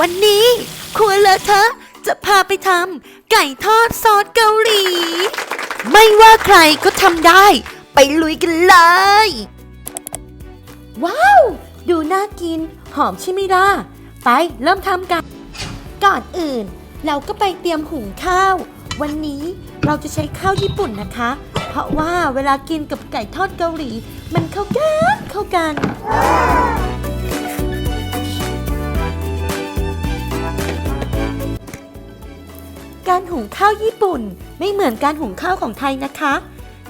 วันนี้ครัวเลอะเทอะจะพาไปทำไก่ทอดซอสเกาหลี ไม่ว่าใครก็ทำได้ ไปลุยกันเลย ว้าว ดูน่ากิน หอมใช่ไหมล่ะ ไปเริ่มทำกัน ก่อนอื่น เราก็ไปเตรียมหุงข้าว วันนี้เราจะใช้ข้าวญี่ปุ่นนะคะ เพราะว่าเวลากินกับไก่ทอดเกาหลี มันเข้ากันเข้ากัน การหุงข้าวญี่ปุ่นไม่เหมือนการหุงข้าวของไทยนะคะ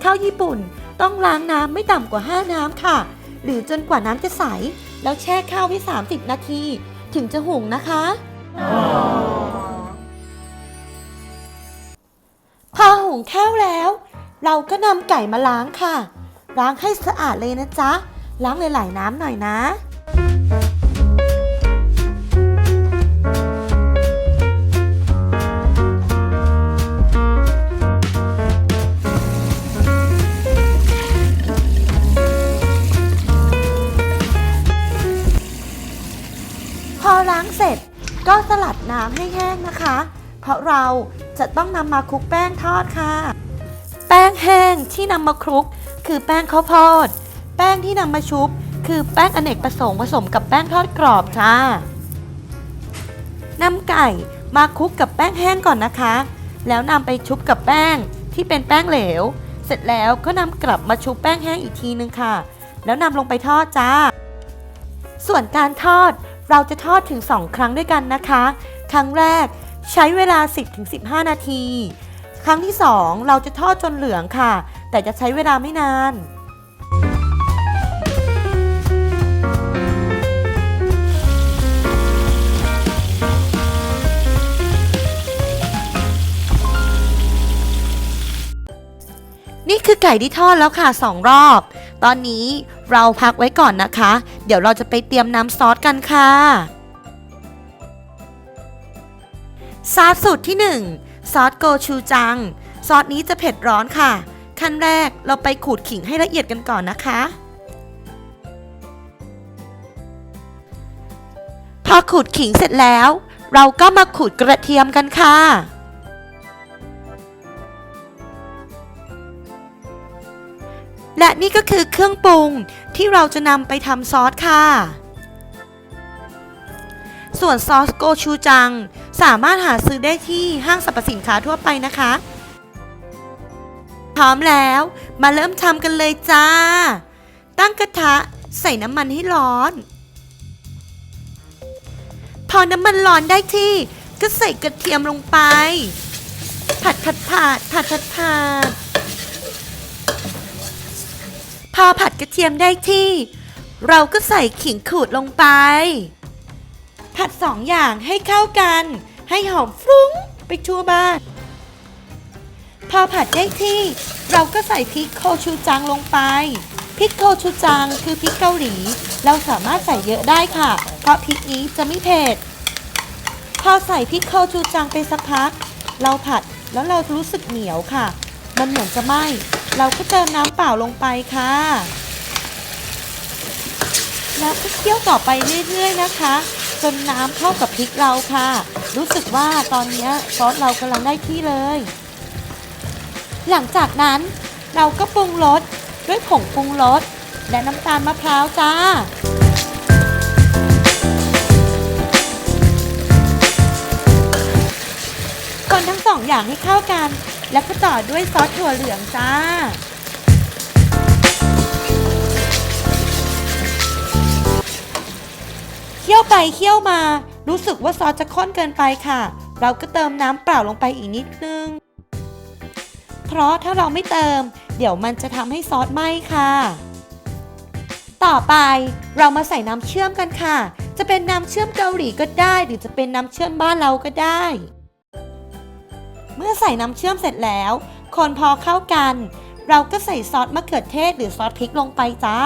ข้าวญี่ปุ่นต้องล้างน้ำไม่ต่ำกว่า 5 น้ำค่ะ หรือจนกว่าน้ำจะใส แล้วแช่ข้าวไว้ 30 นาที ถึงจะหุงนะคะ พอหุงข้าวแล้ว เราก็นำไก่มาล้างค่ะ ล้างให้สะอาดเลยนะจ๊ะ ล้างหลายๆน้ำหน่อยนะ ล้างเสร็จก็สลัดน้ำให้แห้งนะคะ เพราะเราจะต้องนำมาคลุกแป้งทอดค่ะ แป้งแห้งที่นำมาคลุก คือแป้งข้าวโพด แป้งที่นำมาชุบ คือแป้งอเนกประสงค์ผสมกับแป้งทอดกรอบค่ะนำไก่มาคลุกกับแป้งแห้งก่อนนะคะ แล้วนำไปชุบกับแป้งที่เป็นแป้งเหลว เสร็จแล้วก็นำกลับมาชุบแป้งแห้งอีกทีนึงค่ะ แล้วนำลงไปทอดจ้า ส่วนการทอด เราจะทอดถึง 2 ครั้งด้วยกันนะคะ ครั้งแรกใช้เวลา 10-15 นาที ครั้งที่ 2 เราจะทอดจนเหลืองค่ะ แต่จะใช้เวลาไม่นาน นี่คือไก่ที่ทอดแล้วค่ะ 2 รอบ ตอนนี้เราพักไว้ก่อนนะคะ เดี๋ยวเราจะไปเตรียมน้ำซอสกันค่ะ ซอสสูตรที่ 1 ซอสโกชูจัง ซอสนี้จะเผ็ดร้อนค่ะ ขั้นแรกเราไปขูดขิงให้ละเอียดกันก่อนนะคะ พอขูดขิงเสร็จแล้ว เราก็มาขูดกระเทียมกันค่ะ และนี่ก็คือเครื่องปรุงที่เราจะนำไปทำซอสค่ะ ส่วนซอสโกชูจัง สามารถหาซื้อได้ที่ห้างสรรพสินค้าทั่วไปนะคะ พร้อมแล้วมาเริ่มทำกันเลยจ้า ตั้งกระทะใส่น้ำมันให้ร้อน พอน้ำมันร้อนได้ที่ก็ใส่กระเทียมลงไป ผัดผัดผัดผัดผัดผัด พอผัดกระเทียมได้ที่ เราก็ใส่ขิงขูดลงไป ผัดสองอย่างให้เข้ากัน ให้หอมฟรุ้งไปทั่วบ้าน พอผัดได้ที่ เราก็ใส่พริกโคชูจังลงไปพริกโคชูจังคือพริกเกาหลี เราสามารถใส่เยอะได้ค่ะ เพราะพริกนี้จะไม่เผ็ดพอใส่พริกโคชูจังไปสักพัก เราผัดแล้วเรารู้สึกเหนียวค่ะ มันเหมือนจะไหม้ เราก็เติมน้ำเปล่าลงไปค่ะ แล้วก็เคี่ยวต่อไปเรื่อยๆนะคะ จนน้ำเข้ากับพริกเราค่ะ รู้สึกว่าตอนนี้ซอสเรากำลังได้ที่เลย หลังจากนั้นเราก็ปรุงรสด้วยผงปรุงรสและน้ำตาลมะพร้าวจ้า องอย่างให้เข้ากัน แล้วก็ต่อด้วยซอสถั่วเหลืองจ้า เคี่ยวไปเคี่ยวมา รู้สึกว่าซอสจะข้นเกินไปค่ะ เราก็เติมน้ำเปล่าลงไปอีกนิดนึง เพราะถ้าเราไม่เติม เดี๋ยวมันจะทำให้ซอสไหม้ค่ะ ต่อไปเรามาใส่น้ำเชื่อมกันค่ะจะเป็นน้ำเชื่อมเกาหลีก็ได้ หรือจะเป็นน้ำเชื่อมบ้านเราก็ได้ มื่อใส่น้ำเชื่อมเสร็จแล้ว คนพอเข้ากัน เราก็ใส่ซอสมะเขือเทศหรือซอสพริกลงไปจ้า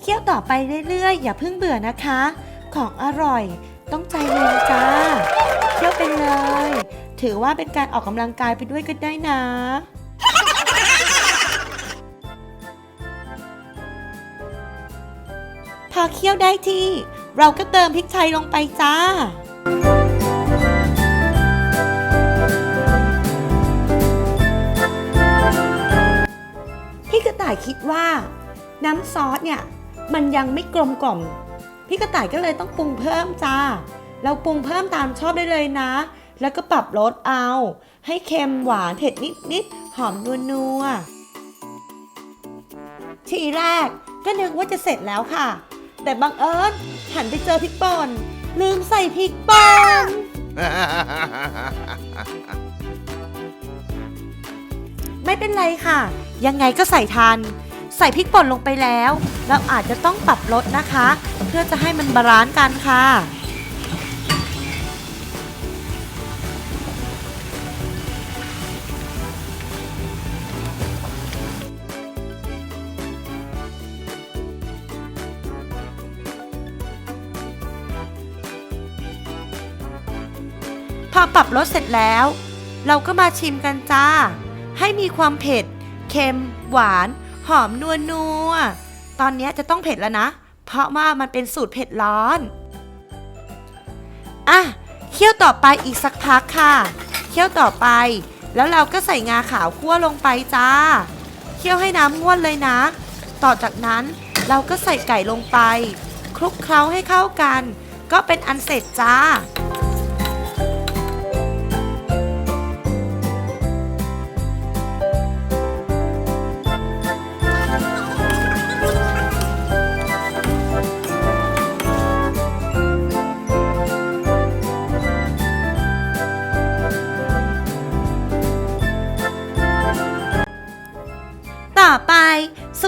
เคี่ยวต่อไปเรื่อยๆ อย่าเพิ่งเบื่อนะคะ ของอร่อยต้องใจเย็นจ้า เคี่ยวไปเลย ถือว่าเป็นการออกกำลังกายไปด้วยก็ได้นะพอเคี่ยวได้ที่ เราก็เติมพริกไทยลงไปจ้า พี่กระต่ายคิดว่า น้ำซอสเนี่ยมันยังไม่กลมกล่อม พี่กระต่ายก็เลยต้องปรุงเพิ่มจ้า เราปรุงเพิ่มตามชอบได้เลยนะ แล้วก็ปรับรสเอา ให้เค็มหวานเผ็ดนิดๆหอมนัวๆทีแรกก็นึกว่าจะเสร็จแล้วค่ะ แต่บังเอิญหันไปเจอพริกป่นลืมใส่พริกป่นไม่เป็นไรค่ะ ยังไงก็ใส่ทัน ใส่พริกป่นลงไปแล้ว เราอาจจะต้องปรับรสนะคะ เพื่อจะให้มันบาลานซ์กันค่ะ อปรับรสเสร็จแล้ว เราก็มาชิมกันจ้า ให้มีความเผ็ด เค็ม หวาน หอมนัวนัวๆตอนนี้จะต้องเผ็ดแล้วนะ เพราะว่ามันเป็นสูตรเผ็ดร้อน อะ เคี่ยวต่อไปอีกสักพักค่ะ เคี่ยวต่อไป แล้วเราก็ใส่งาขาวคั่วลงไปจ้า เคี่ยวให้น้ำง่วนเลยนะ ต่อจากนั้นเราก็ใส่ไก่ลงไป คลุกเคล้าให้เข้ากัน ก็เป็นอันเสร็จจ้า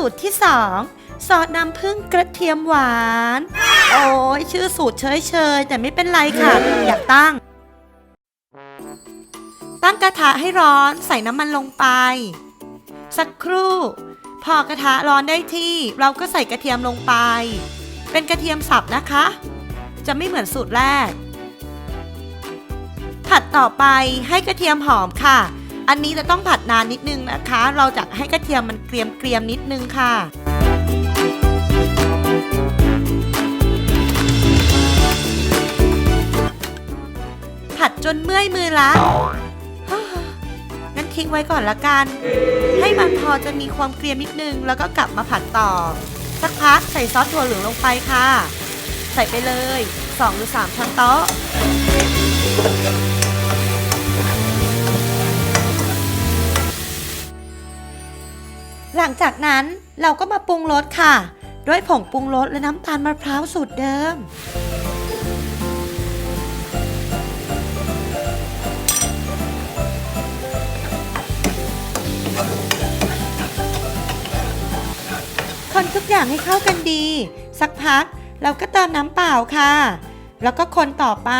สูตรที่2ซอสน้ำผึ้งกระเทียมหวาน โอ้ยชื่อสูตรเฉยเฉยๆแต่ไม่เป็นไรค่ะ อยากตั้ง ตั้งกระทะให้ร้อนใส่น้ำมันลงไป สักครู่ พอกระทะร้อนได้ที่เราก็ใส่กระเทียมลงไป เป็นกระเทียมสับนะคะ จะไม่เหมือนสูตรแรก ผัดต่อไปให้กระเทียมหอมค่ะ อันนี้จะต้องผัดนานนิดนึงนะคะ เราจะให้กระเทียมมันเกรียมเกรียมๆนิดนึงค่ะผัดจนเมื่อยมือละงั้นทิ้งไว้ก่อนละกัน ให้มันพอจะมีความเกรียมนิดนึง แล้วก็กลับมาผัดต่อ สักพักใส่ซอสถั่วเหลืองลงไปค่ะ ใส่ไปเลย 2 หรือ 3 ช้อนโต๊ะ หลังจากนั้นเราก็มาปรุงรสค่ะ ด้วยผงปรุงรสและน้ำตาลมะพร้าวสูตรเดิม คนทุกอย่างให้เข้ากันดี สักพักเราก็เติมน้ำเปล่าค่ะ แล้วก็คนต่อไป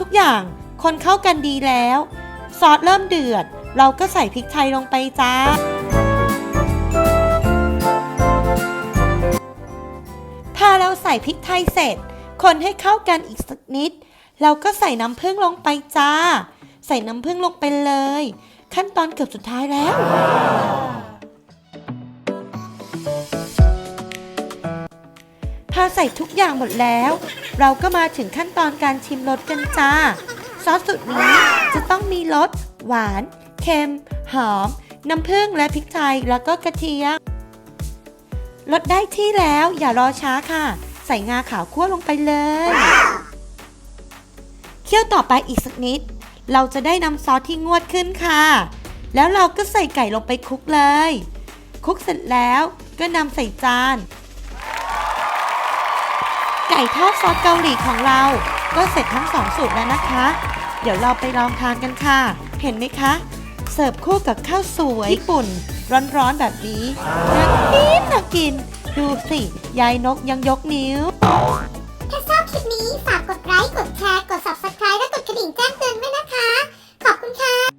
ทุกอย่างคนเข้ากันดีแล้ว ซอสเริ่มเดือด เราก็ใส่พริกไทยลงไปจ้า พอเราใส่พริกไทยเสร็จ คนให้เข้ากันอีกสักนิด เราก็ใส่น้ำผึ้งลงไปจ้า ใส่น้ำผึ้งลงไปเลย ขั้นตอนเกือบสุดท้ายแล้ว พอใส่ทุกอย่างหมดแล้ว เราก็มาถึงขั้นตอนการชิมรสกันจ้า ซอสสูตรนี้จะต้องมีรสหวาน เค็ม หอม น้ำผึ้งและพริกไทยแล้วก็กระเทียมรสได้ที่แล้วอย่ารอช้าค่ะ ใส่งาขาวคั่วลงไปเลย เคี่ยวต่อไปอีกสักนิด เราจะได้น้ำซอสที่งวดขึ้นค่ะ แล้วเราก็ใส่ไก่ลงไปคลุกเลย คลุกเสร็จแล้วก็นำใส่จาน ไก่ทอดซอสเกาหลีของเรา ก็เสร็จทั้งสองสูตรแล้วนะคะ เดี๋ยวเราไปลองทานกันค่ะ เห็นไหมคะ เสิร์ฟคู่กับข้าวสวยญี่ปุ่น ร้อนๆแบบนี้น่ากินน่ากิน ดูสิ ยายนกยังยกนิ้ว ถ้าชอบคลิปนี้ ฝากกดไลค์ กดแชร์ กด subscribe และกดกระดิ่งแจ้งเตือนด้วยนะคะ ขอบคุณค่ะ